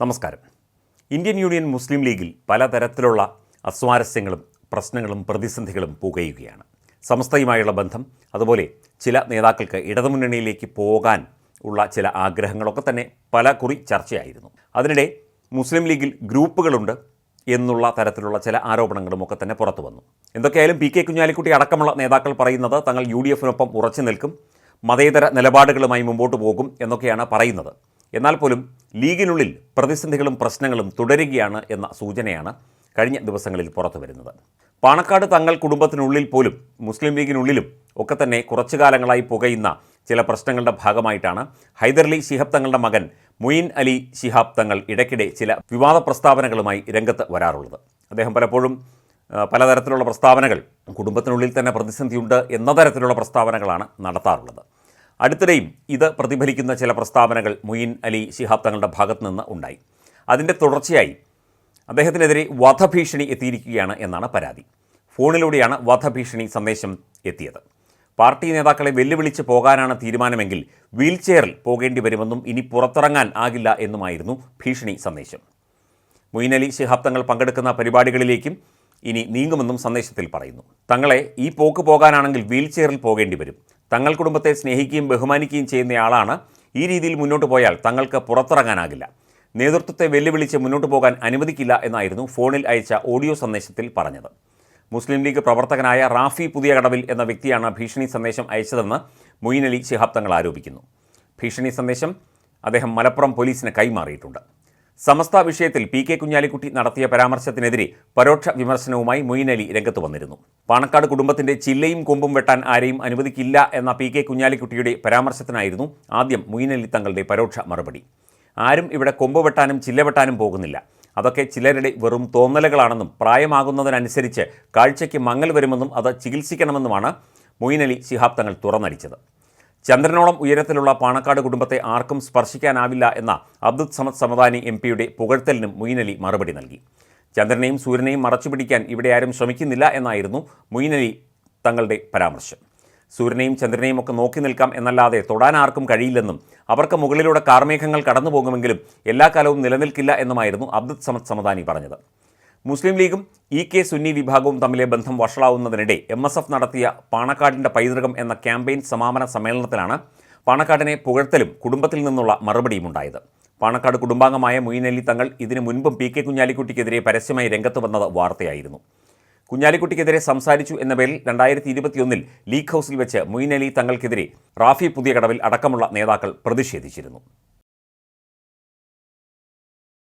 നമസ്കാരം. Indian union മുസ്ലിം ലീഗിൽ പലതരത്തിലുള്ള അസ്വാരസ്യങ്ങളും പ്രശ്നങ്ങളും പ്രതിസന്ധികളും പുകയുകയാണ്. സമസ്തയുമായുള്ള ബന്ധം അതുപോലെ ചില നേതാക്കൾക്ക് ഇടതുമുന്നണിയിലേക്ക് പോകാൻ ഉള്ള ചില ആഗ്രഹങ്ങളൊക്കെ തന്നെ പല കുറി ചർച്ചയായിരുന്നു. അതിനിടെ മുസ്ലിം ലീഗിൽ ഗ്രൂപ്പുകളുണ്ട് എന്നുള്ള തരത്തിലുള്ള ചില ആരോപണങ്ങളും ഒക്കെ തന്നെ പുറത്തു വന്നു. എന്തൊക്കെയായാലും പി കെ കുഞ്ഞാലിക്കുട്ടി അടക്കമുള്ള നേതാക്കൾ പറയുന്നത് തങ്ങൾ യു ഡി എഫിനൊപ്പം ഉറച്ചു നിൽക്കും മതേതര നിലപാടുകളുമായി മുമ്പോട്ട് പോകും എന്നൊക്കെയാണ് പറയുന്നത്. എന്നാൽ പോലും ലീഗിനുള്ളിൽ പ്രതിസന്ധികളും പ്രശ്നങ്ങളും തുടരുകയാണ് എന്ന സൂചനയാണ് കഴിഞ്ഞ ദിവസങ്ങളിൽ പുറത്തു വരുന്നത്. പാണക്കാട് തങ്ങൾ കുടുംബത്തിനുള്ളിൽ പോലും മുസ്ലിം ലീഗിനുള്ളിലും ഒക്കെ തന്നെ കുറച്ചു കാലങ്ങളായി പുകയുന്ന ചില പ്രശ്നങ്ങളുടെ ഭാഗമായിട്ടാണ് ഹൈദർലി ശിഹാബ് തങ്ങളുടെ മകൻ മുയിൻ അലി ശിഹാബ് തങ്ങൾ ഇടയ്ക്കിടെ ചില വിവാദ പ്രസ്താവനകളുമായി രംഗത്ത് വരാറുള്ളത്. അദ്ദേഹം പലപ്പോഴും പലതരത്തിലുള്ള പ്രസ്താവനകൾ കുടുംബത്തിനുള്ളിൽ തന്നെ പ്രതിസന്ധിയുണ്ട് എന്ന തരത്തിലുള്ള പ്രസ്താവനകളാണ് നടത്താറുള്ളത്. അടുത്തിടെയും ഇത് പ്രതിഫലിക്കുന്ന ചില പ്രസ്താവനകൾ മുയിൻ അലി ശിഹാബ് തങ്ങളുടെ ഭാഗത്തു നിന്ന് ഉണ്ടായി. അതിന്റെ തുടർച്ചയായി അദ്ദേഹത്തിനെതിരെ വധഭീഷണി എത്തിയിരിക്കുകയാണ് എന്നാണ് പരാതി. ഫോണിലൂടെയാണ് വധഭീഷണി സന്ദേശം എത്തിയത്. പാർട്ടി നേതാക്കളെ വെല്ലുവിളിച്ച് പോകാനാണ് തീരുമാനമെങ്കിൽ വീൽചെയറിൽ പോകേണ്ടി വരുമെന്നും ഇനി പുറത്തിറങ്ങാൻ ആകില്ല എന്നുമായിരുന്നു ഭീഷണി സന്ദേശം. മുയിൻ അലി ശിഹാബ് തങ്ങൾ പങ്കെടുക്കുന്ന പരിപാടികളിലേക്കും ഇനി നീങ്ങുമെന്നും സന്ദേശത്തിൽ പറയുന്നു. തങ്ങളെ ഈ പോക്ക് പോകാനാണെങ്കിൽ വീൽ ചെയറിൽ പോകേണ്ടി വരും. തങ്ങൾ കുടുംബത്തെ സ്നേഹിക്കുകയും ബഹുമാനിക്കുകയും ചെയ്യുന്നയാളാണ് ഈ രീതിയിൽ മുന്നോട്ട് പോയാൽ തങ്ങൾക്ക് പുറത്തിറങ്ങാനാകില്ല. നേതൃത്വത്തെ വെല്ലുവിളിച്ച് മുന്നോട്ട് പോകാൻ അനുവദിക്കില്ല എന്നായിരുന്നു ഫോണിൽ അയച്ച ഓഡിയോ സന്ദേശത്തിൽ പറഞ്ഞത്. മുസ്ലിം ലീഗ് പ്രവർത്തകനായ റാഫി പുതിയ കടവിൽ എന്ന വ്യക്തിയാണ് ഭീഷണി സന്ദേശം അയച്ചതെന്ന് മൊയ്ൻ അലി ശിഹാബ് തങ്ങൾ ആരോപിക്കുന്നു. ഭീഷണി സന്ദേശം അദ്ദേഹം മലപ്പുറം പോലീസിന് കൈമാറിയിട്ടുണ്ട്. സമസ്ത വിഷയത്തിൽ പി കെ കുഞ്ഞാലിക്കുട്ടി നടത്തിയ പരാമർശത്തിനെതിരെ പരോക്ഷ വിമർശനവുമായി മൊയ്ൻ അലി രംഗത്ത് വന്നിരുന്നു. പാണക്കാട് കുടുംബത്തിന്റെ ചില്ലയും കൊമ്പും വെട്ടാൻ ആരെയും അനുവദിക്കില്ല എന്ന പി കെ കുഞ്ഞാലിക്കുട്ടിയുടെ പരാമർശത്തിനായിരുന്നു ആദ്യം മൊയ്ൻ അലി തങ്ങളുടെ പരോക്ഷ മറുപടി. ആരും ഇവിടെ കൊമ്പ് വെട്ടാനും ചില്ല വെട്ടാനും പോകുന്നില്ല. അതൊക്കെ ചിലരുടെ വെറും തോന്നലുകളാണെന്നും പ്രായമാകുന്നതിനനുസരിച്ച് കാഴ്ചയ്ക്ക് മങ്ങൽ വരുമെന്നും അത് ചികിത്സിക്കണമെന്നുമാണ് മൊയ്ൻ അലി ശിഹാബ് തങ്ങൾ തുറന്നടിച്ചത്. ചന്ദ്രനോളം ഉയരത്തിലുള്ള പാണക്കാട് കുടുംബത്തെ ആർക്കും സ്പർശിക്കാനാവില്ല എന്ന അബ്ദുൽ സമദ് സമദാനി എം പിയുടെ പുകഴ്ത്തലിനും മുയിനലി മറുപടി നൽകി. ചന്ദ്രനെയും സൂര്യനെയും മറച്ചുപിടിക്കാൻ ഇവിടെ ആരും ശ്രമിക്കുന്നില്ല എന്നായിരുന്നു മുയിനലി തങ്ങളുടെ പരാമർശം. സൂര്യനെയും ചന്ദ്രനെയും ഒക്കെ നോക്കി നിൽക്കാം എന്നല്ലാതെ തൊടാൻ ആർക്കും കഴിയില്ലെന്നും അവർക്ക് മുകളിലൂടെ കാർമേഘങ്ങൾ കടന്നു പോകുമെങ്കിലും എല്ലാ കാലവും നിലനിൽക്കില്ല എന്നുമായിരുന്നു അബ്ദുൽ സമദ് സമദാനി പറഞ്ഞത്. മുസ്ലിം ലീഗും ഇ കെ സുന്നി വിഭാഗവും തമ്മിലെ ബന്ധം വഷളാവുന്നതിനിടെ എം എസ് എഫ് നടത്തിയ പാണക്കാടിന്റെ പൈതൃകം എന്ന ക്യാമ്പയിൻ സമാപന സമ്മേളനത്തിലാണ് പാണക്കാടിനെ പുകഴ്ത്തലും കുടുംബത്തിൽ നിന്നുള്ള മറുപടിയും ഉണ്ടായത്. പാണക്കാട് കുടുംബാംഗമായ മൊയ്നലി തങ്ങൾ ഇതിനു മുൻപും പി കെ കുഞ്ഞാലിക്കുട്ടിക്കെതിരെ പരസ്യമായി രംഗത്ത് വന്നത് വാർത്തയായിരുന്നു. കുഞ്ഞാലിക്കുട്ടിക്കെതിരെ സംസാരിച്ചു എന്ന പേരിൽ രണ്ടായിരത്തി ഇരുപത്തിയൊന്നിൽ ലീഗ് ഹൗസിൽ വെച്ച് മൊയ്നലി തങ്ങൾക്കെതിരെ റാഫി പുതിയ കടവിൽ അടക്കമുള്ള നേതാക്കൾ പ്രതിഷേധിച്ചിരുന്നു.